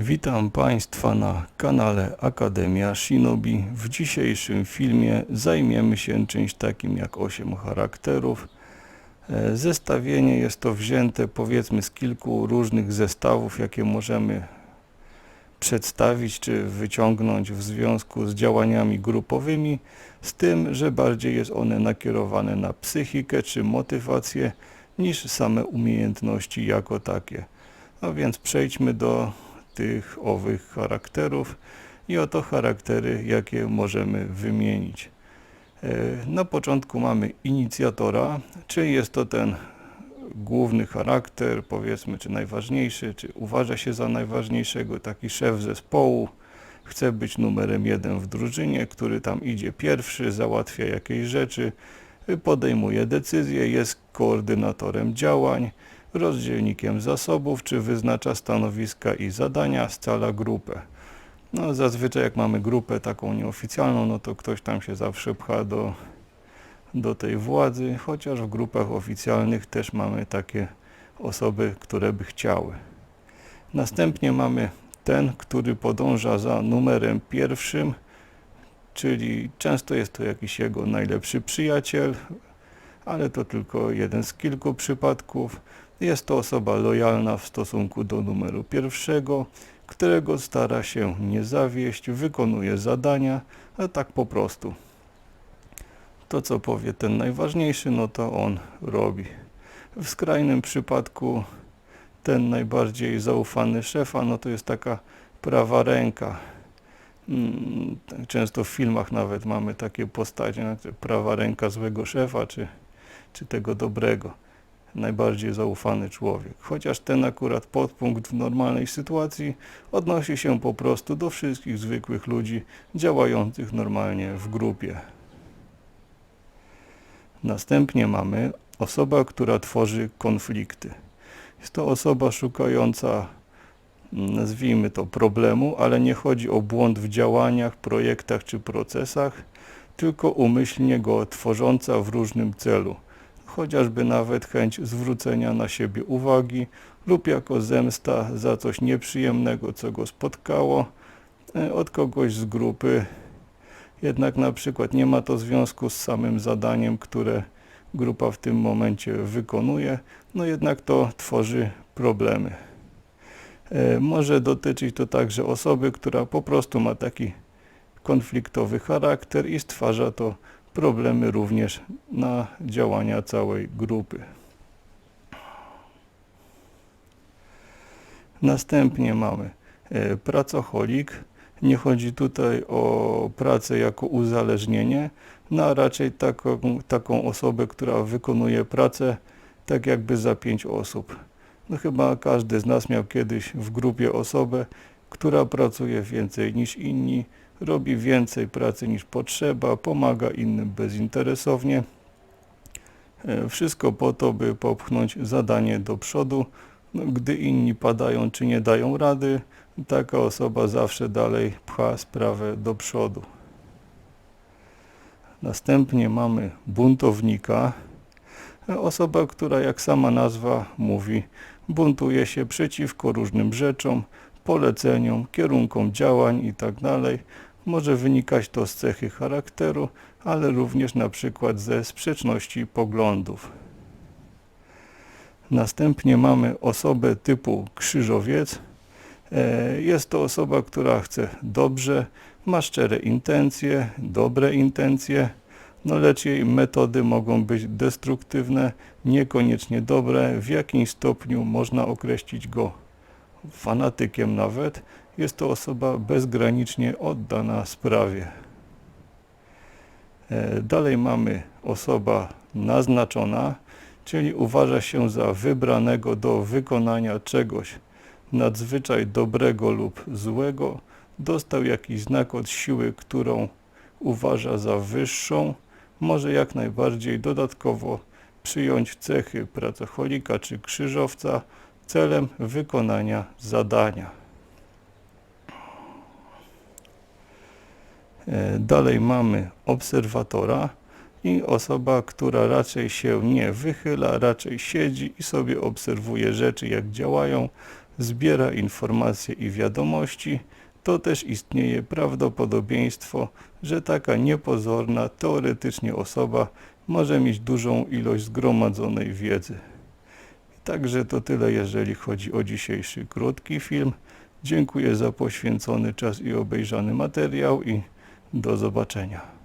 Witam Państwa na kanale Akademia Shinobi. W dzisiejszym filmie zajmiemy się czymś takim jak 8 charakterów. E, Zestawienie jest to wzięte powiedzmy z kilku różnych zestawów, jakie możemy przedstawić czy wyciągnąć w związku z działaniami grupowymi, z tym, że bardziej jest one nakierowane na psychikę czy motywację niż same umiejętności jako takie. No więc przejdźmy do tych owych charakterów i oto charaktery, jakie możemy wymienić. E, Na początku mamy inicjatora, czyli jest to ten główny charakter, powiedzmy, czy najważniejszy, czy uważa się za najważniejszego, taki szef zespołu, chce być numerem jeden w drużynie, który tam idzie pierwszy, załatwia jakieś rzeczy, podejmuje decyzje, jest koordynatorem działań, rozdzielnikiem zasobów, czy wyznacza stanowiska i zadania, scala grupę. No zazwyczaj jak mamy grupę taką nieoficjalną, no to ktoś tam się zawsze pcha do, do tej władzy, chociaż w grupach oficjalnych też mamy takie osoby, które by chciały. Następnie mamy ten, który podąża za numerem pierwszym, czyli często jest to jakiś jego najlepszy przyjaciel, ale to tylko jeden z kilku przypadków. Jest to osoba lojalna w stosunku do numeru pierwszego, którego stara się nie zawieść, wykonuje zadania, a tak po prostu. To co powie ten najważniejszy, no to on robi. W skrajnym przypadku ten najbardziej zaufany szefa, no to jest taka prawa ręka. Mm, Często w filmach nawet mamy takie postacie, no, prawa ręka złego szefa, czy, czy tego dobrego. Najbardziej zaufany człowiek. Chociaż ten akurat podpunkt w normalnej sytuacji odnosi się po prostu do wszystkich zwykłych ludzi działających normalnie w grupie. Następnie mamy osoba, która tworzy konflikty. Jest to osoba szukająca, nazwijmy to, problemu, ale nie chodzi o błąd w działaniach, projektach czy procesach, tylko umyślnie go tworząca w różnym celu. Chociażby nawet chęć zwrócenia na siebie uwagi lub jako zemsta za coś nieprzyjemnego, co go spotkało e, od kogoś z grupy. Jednak na przykład nie ma to związku z samym zadaniem, które grupa w tym momencie wykonuje, no jednak to tworzy problemy. E, Może dotyczyć to także osoby, która po prostu ma taki konfliktowy charakter i stwarza to problemy również na działania całej grupy. Następnie mamy e, pracocholik. Nie chodzi tutaj o pracę jako uzależnienie, no a raczej taką, taką osobę, która wykonuje pracę tak jakby za pięć osób. No chyba każdy z nas miał kiedyś w grupie osobę, która pracuje więcej niż inni, robi więcej pracy niż potrzeba, pomaga innym bezinteresownie. E, Wszystko po to, by popchnąć zadanie do przodu. No, gdy inni padają czy nie dają rady, taka osoba zawsze dalej pcha sprawę do przodu. Następnie mamy buntownika. E, Osoba, która jak sama nazwa mówi, buntuje się przeciwko różnym rzeczom, poleceniom, kierunkom działań itd. Może wynikać to z cechy charakteru, ale również na przykład ze sprzeczności poglądów. Następnie mamy osobę typu krzyżowiec. E, Jest to osoba, która chce dobrze, ma szczere intencje, dobre intencje, no lecz jej metody mogą być destruktywne, niekoniecznie dobre. W jakimś stopniu można określić go fanatykiem nawet. Jest to osoba bezgranicznie oddana sprawie. E, Dalej mamy osoba naznaczona, czyli uważa się za wybranego do wykonania czegoś nadzwyczaj dobrego lub złego. Dostał jakiś znak od siły, którą uważa za wyższą. Może jak najbardziej dodatkowo przyjąć cechy pracocholika czy krzyżowca celem wykonania zadania. Dalej mamy obserwatora i osoba, która raczej się nie wychyla, raczej siedzi i sobie obserwuje rzeczy, jak działają, zbiera informacje i wiadomości, to też istnieje prawdopodobieństwo, że taka niepozorna, teoretycznie osoba może mieć dużą ilość zgromadzonej wiedzy. Także to tyle, jeżeli chodzi o dzisiejszy krótki film. Dziękuję za poświęcony czas i obejrzany materiał i do zobaczenia.